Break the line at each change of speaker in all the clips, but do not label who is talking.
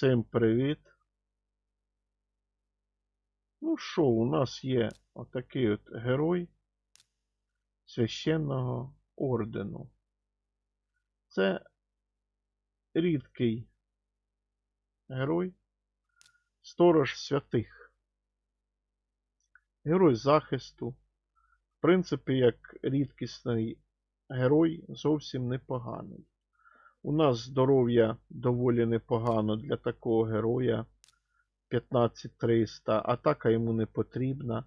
Всім привіт. Ну що, у нас є отакий от герой священного ордену. Це рідкий герой, сторож святих. Герой захисту. В принципі, як рідкісний герой зовсім непоганий. У нас здоров'я доволі непогано для такого героя 15300, атака йому не потрібна.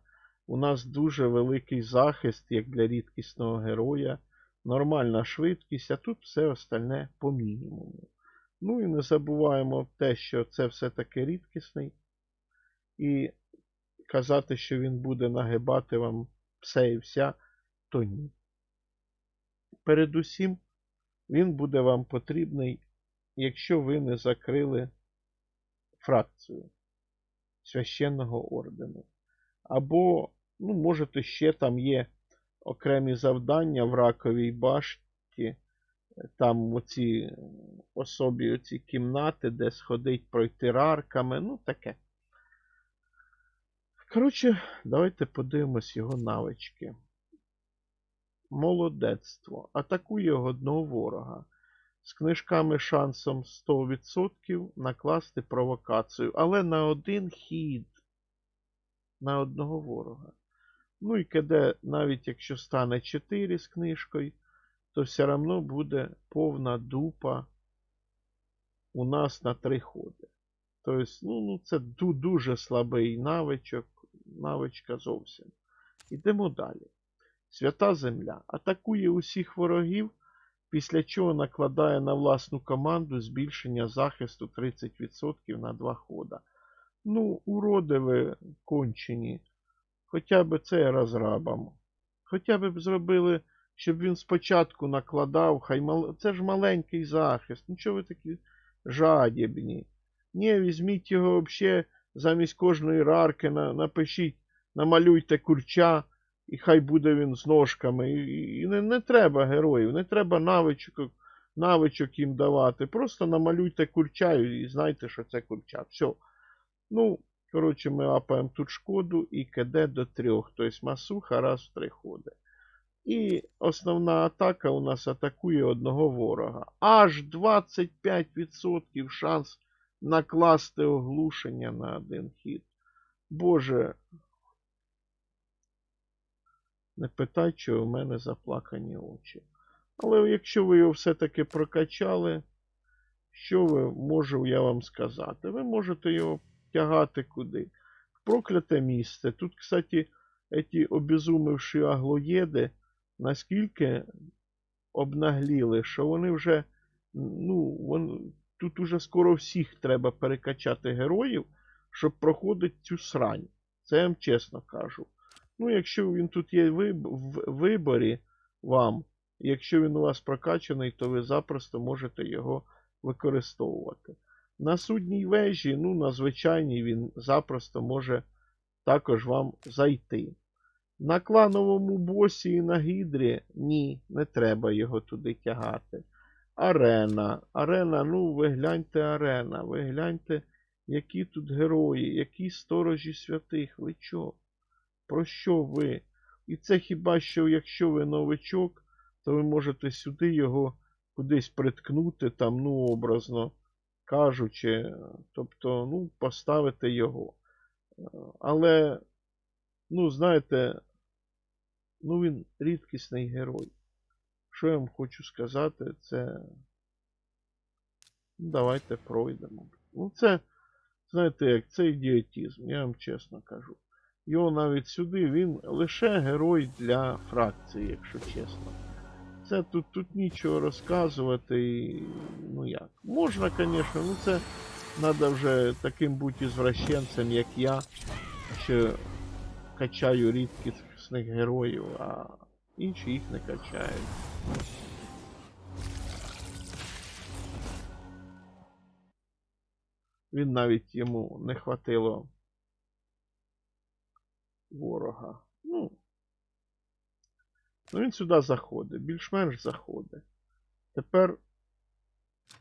У нас дуже великий захист, як для рідкісного героя. Нормальна швидкість, а тут все остальне по мінімуму. Ну і не забуваємо те, що це все-таки рідкісний. І казати, що він буде нагибати вам все і вся, то ні. Передусім, він буде вам потрібний, якщо ви не закрили фракцію священного ордену. Або, ну, можете ще там є окремі завдання в раковій башті, там оці особі оці кімнати, де сходить пройти рарками, ну таке. Коротше, давайте подивимось його навички. Молодецтво. Атакує одного ворога. З книжками шансом 100% накласти провокацію. Але на один хід. На одного ворога. Ну і киде, навіть якщо стане 4 з книжкою, то все одно буде повна дупа у нас на 3 ходи. Тобто, ну, ну це дуже слабий навичок, навичка зовсім. Ідемо далі. Свята Земля атакує усіх ворогів, після чого накладає на власну команду збільшення захисту 30% на 2 хода. Ну, уроди ви кончені. Хоча б це розрабам. Хоча б зробили, щоб він спочатку накладав, хай мал... це ж маленький захист. Ну ви такі жадібні? Ні, візьміть його взагалі замість кожної рарки, на... напишіть, намалюйте курча, і хай буде він з ножками. І, і не, не треба героїв, не треба навичок, навичок їм давати. Просто намалюйте курча і знайте, що це курча. Все. Ну, коротше, ми апаємо тут шкоду і КД до трьох. Тобто масуха раз в три ходи. І основна атака у нас атакує одного ворога. Аж 25% шанс накласти оглушення на один хід. Боже. Не питай, що у мене заплакані очі. Але якщо ви його все-таки прокачали, що ви можу я вам сказати? Ви можете його тягати куди? В прокляте місце. Тут, кстати, ці обезумевші аглоєди наскільки обнагліли, що вони вже, ну, вон, тут уже скоро всіх треба перекачати героїв, щоб проходити цю срань. Це я вам чесно кажу. Ну, якщо він тут є в виборі вам, якщо він у вас прокачаний, то ви запросто можете його використовувати. На судній вежі, ну, на звичайній він запросто може також вам зайти. На клановому босі і на гідрі ні, не треба його туди тягати. Арена. Арена, ну, ви гляньте арена, ви гляньте, які тут герої, які сторожі святих. Ви чо? Про що ви? І це хіба що, якщо ви новичок, то ви можете сюди його кудись приткнути, там, ну, образно кажучи, тобто, ну, поставити його. Але, ну, знаєте, ну, він рідкісний герой. Що я вам хочу сказати, це. Ну, давайте пройдемо. Ну, це, знаєте, як це ідіотізм, я вам чесно кажу. Його навіть сюди він лише герой для фракції, якщо чесно. Це тут тут нічого розказувати. І, ну як. Можна, звісно, ну це треба вже таким бути ізвращенцем, як я, що качаю рідкісних героїв, а інші їх не качають. Він навіть йому не хватило ворога. Ну, ну він сюди заходить, більш-менш заходить. Тепер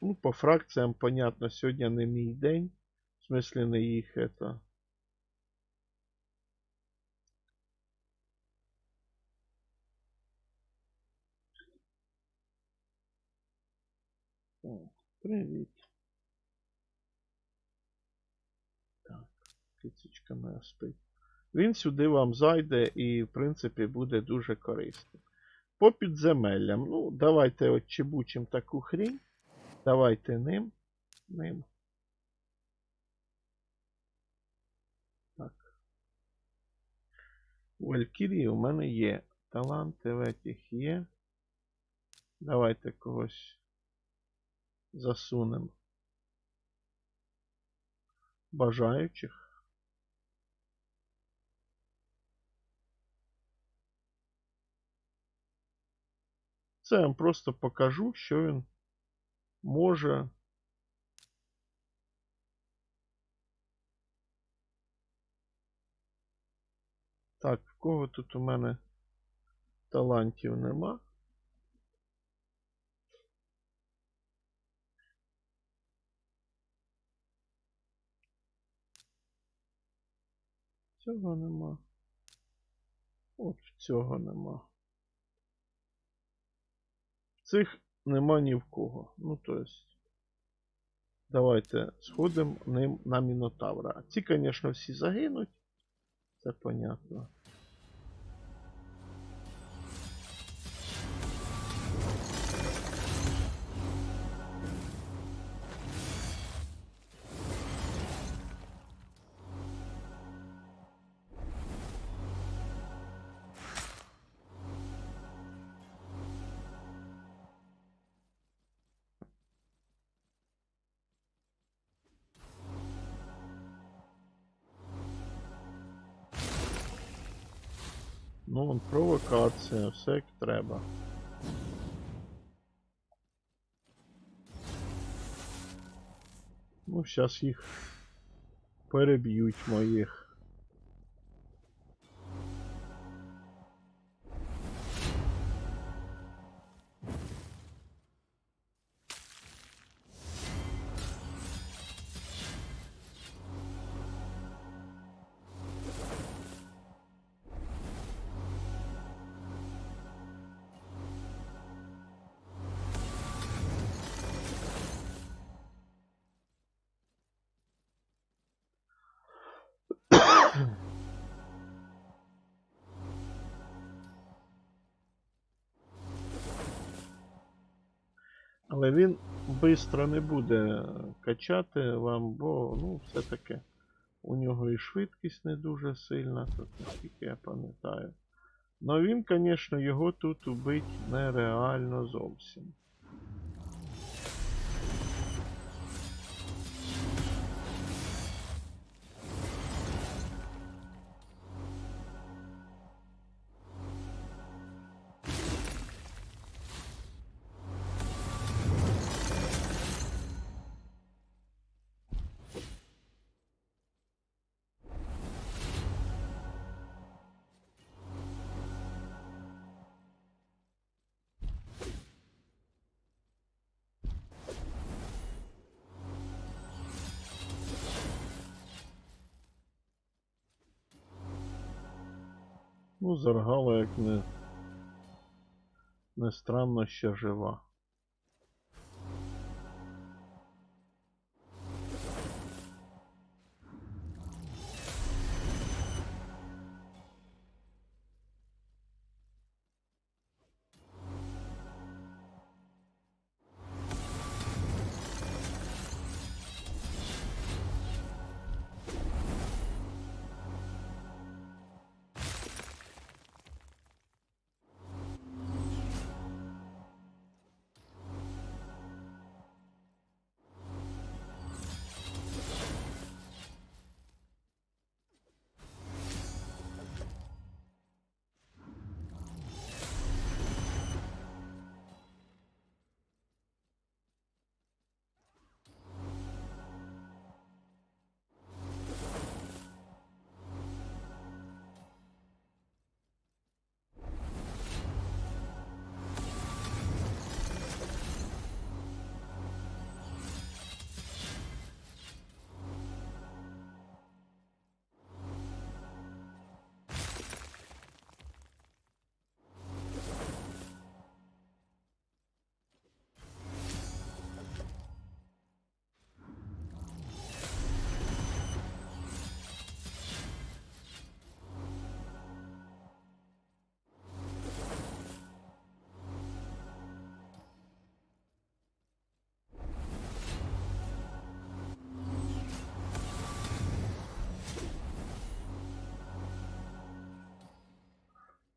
Ну, по фракціям, понятно, сьогодні не мій день. В смислі не їх это. Так, привіт. Так, кицечка моя спить. Він сюди вам зайде і, в принципі, буде дуже корисним. По підземеллям. Ну, давайте от чебучим таку хрінь. Давайте ним. Ним. Так. У Валькірії у мене є. Таланти в этих є. Давайте когось засунемо. Бажаючих. Це я вам просто покажу, що він може. Так, в кого тут у мене талантів нема? Цього нема. От цього нема. Цих нема ні в кого. Ну, то есть. Давайте сходимо ним на Мінотавра. Ці, звісно, всі загинуть. Це понятно. Ну, провокація, все як треба. Ну, зараз їх переб'ють моїх. Але він швидко не буде качати вам, бо ну, все-таки у нього і швидкість не дуже сильна, тут наскільки я пам'ятаю. Но він, звісно, його тут убить нереально зовсім. Ну, Заргала, як не, не странно, ще жива.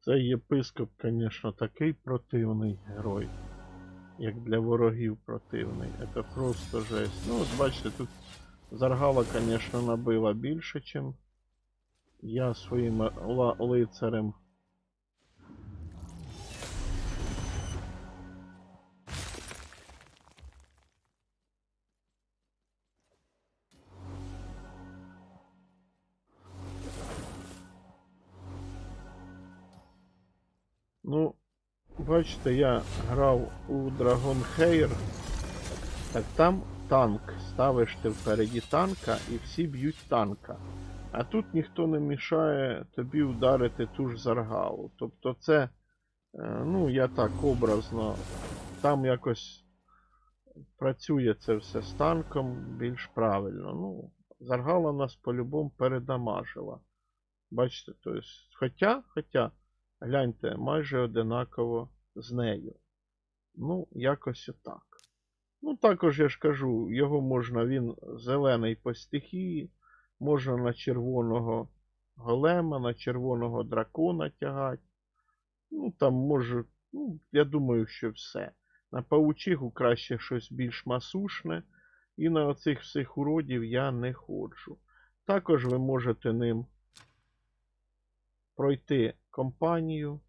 Цей єпископ, звісно, такий противний герой. Як для ворогів противний. Це просто жесть. Ну, от бачите, тут Заргала, звісно, набила більше, ніж я своїм лицарем. Бачите, я грав у Dragon Hair. Так там танк. Ставиш ти впереді танка і всі б'ють танка. А тут ніхто не мішає тобі ударити ту ж заргалу. Тобто це, е, ну, я так образно, там якось працює це все з танком більш правильно. Ну, заргала нас по-любому передамажила. Бачите, то хоча, хоча, гляньте, майже одинаково з нею. Ну, якось отак. Ну, також я ж кажу, його можна, він зелений по стихії, можна на червоного голема, на червоного дракона тягати. Ну, там може, ну, я думаю, що все. На паучиху краще щось більш масушне, і на оцих всіх уродів я не ходжу. Також ви можете ним пройти компанію.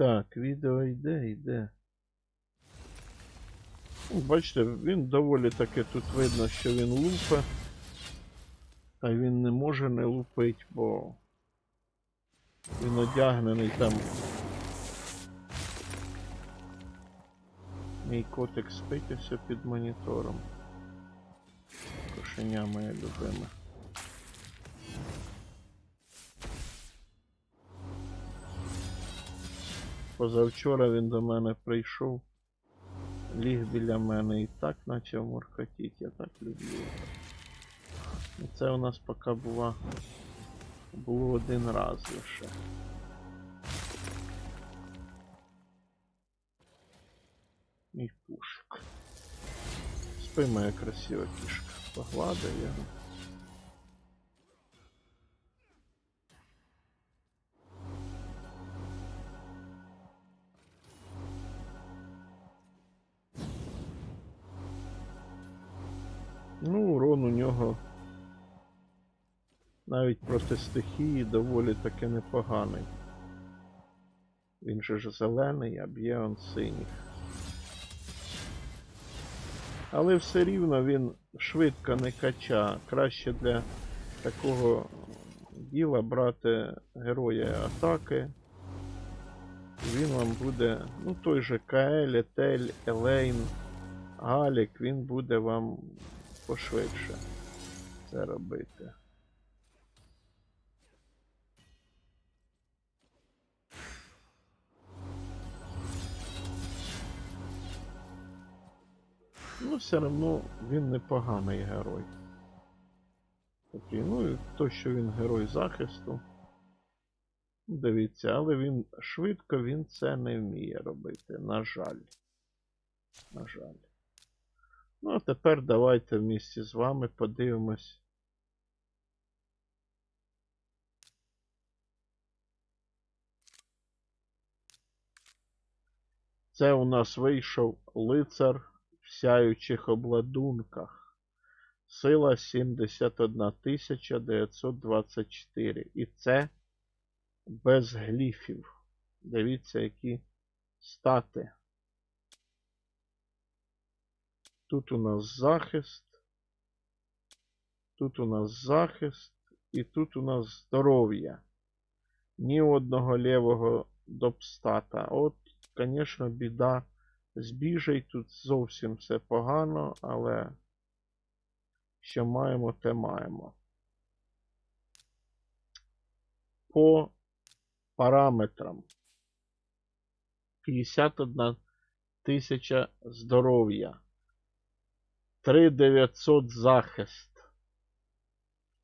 Так, відео йде, йде. Бачите, він доволі таки тут видно, що він лупе. Та він не може не лупить, бо він одягнений там. Мій котик спить ось під монітором. Кошеня моє любиме. Позавчора він до мене прийшов, ліг біля мене і так почав моркотіти, я так люблю. його. І це у нас поки була було один раз лише. Мій пушик. Спи моя красива кішка. Погладай його. Нього навіть проти стихії доволі таки непоганий. Він же ж зелений, а б'є он синіх. Але все рівно він швидко не кача. Краще для такого діла брати героя атаки. Він вам буде, ну той же Каель, Етель, Елейн, Галік, він буде вам пошвидше це робити. Ну, все одно він непоганий герой. Такий, ну і то, що він герой захисту. Дивіться, але він швидко він це не вміє робити. На жаль. На жаль. Ну, а тепер давайте в місті з вами подивимось. Це у нас вийшов лицар в сяючих обладунках. Сила 71 924. І це без гліфів. Дивіться, які стати. Тут у нас захист. Тут у нас захист. І тут у нас здоров'я. Ні одного лівого допстата. От, звісно, біда з біжей. Тут зовсім все погано, але що маємо, те маємо. По параметрам. 51 тисяча здоров'я. 3900 захист.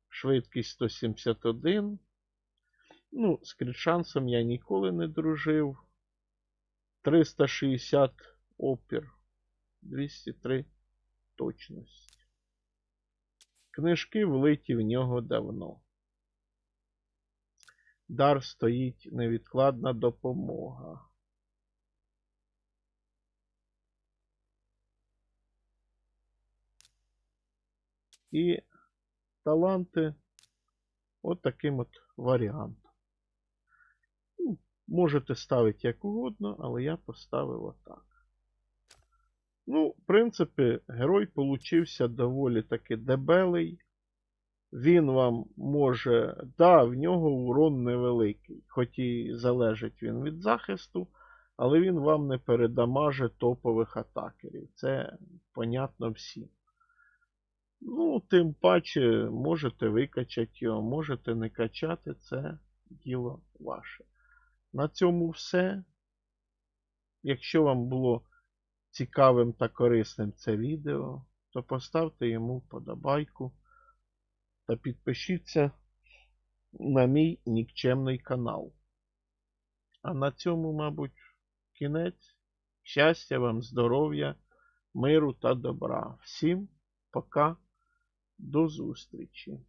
Швидкість 171. Ну, з крітшансом я ніколи не дружив. 360 опір, 203 точність. Книжки влиті в нього давно. Дар стоїть невідкладна допомога. І таланти от таким от варіантом. Ну, можете ставити як угодно, але я поставив отак. Ну, в принципі, герой получився доволі таки дебелий. Він вам може. Да, в нього урон невеликий, хоч і залежить він від захисту, але він вам не передамаже топових атакерів. Це понятно всім. Ну, тим паче, можете викачати його, можете не качати, це діло ваше. На цьому все. Якщо вам було цікавим та корисним це відео, то поставте йому вподобайку та підпишіться на мій нікчемний канал. А на цьому, мабуть, кінець. Щастя вам, здоров'я, миру та добра. Всім пока, до зустрічі!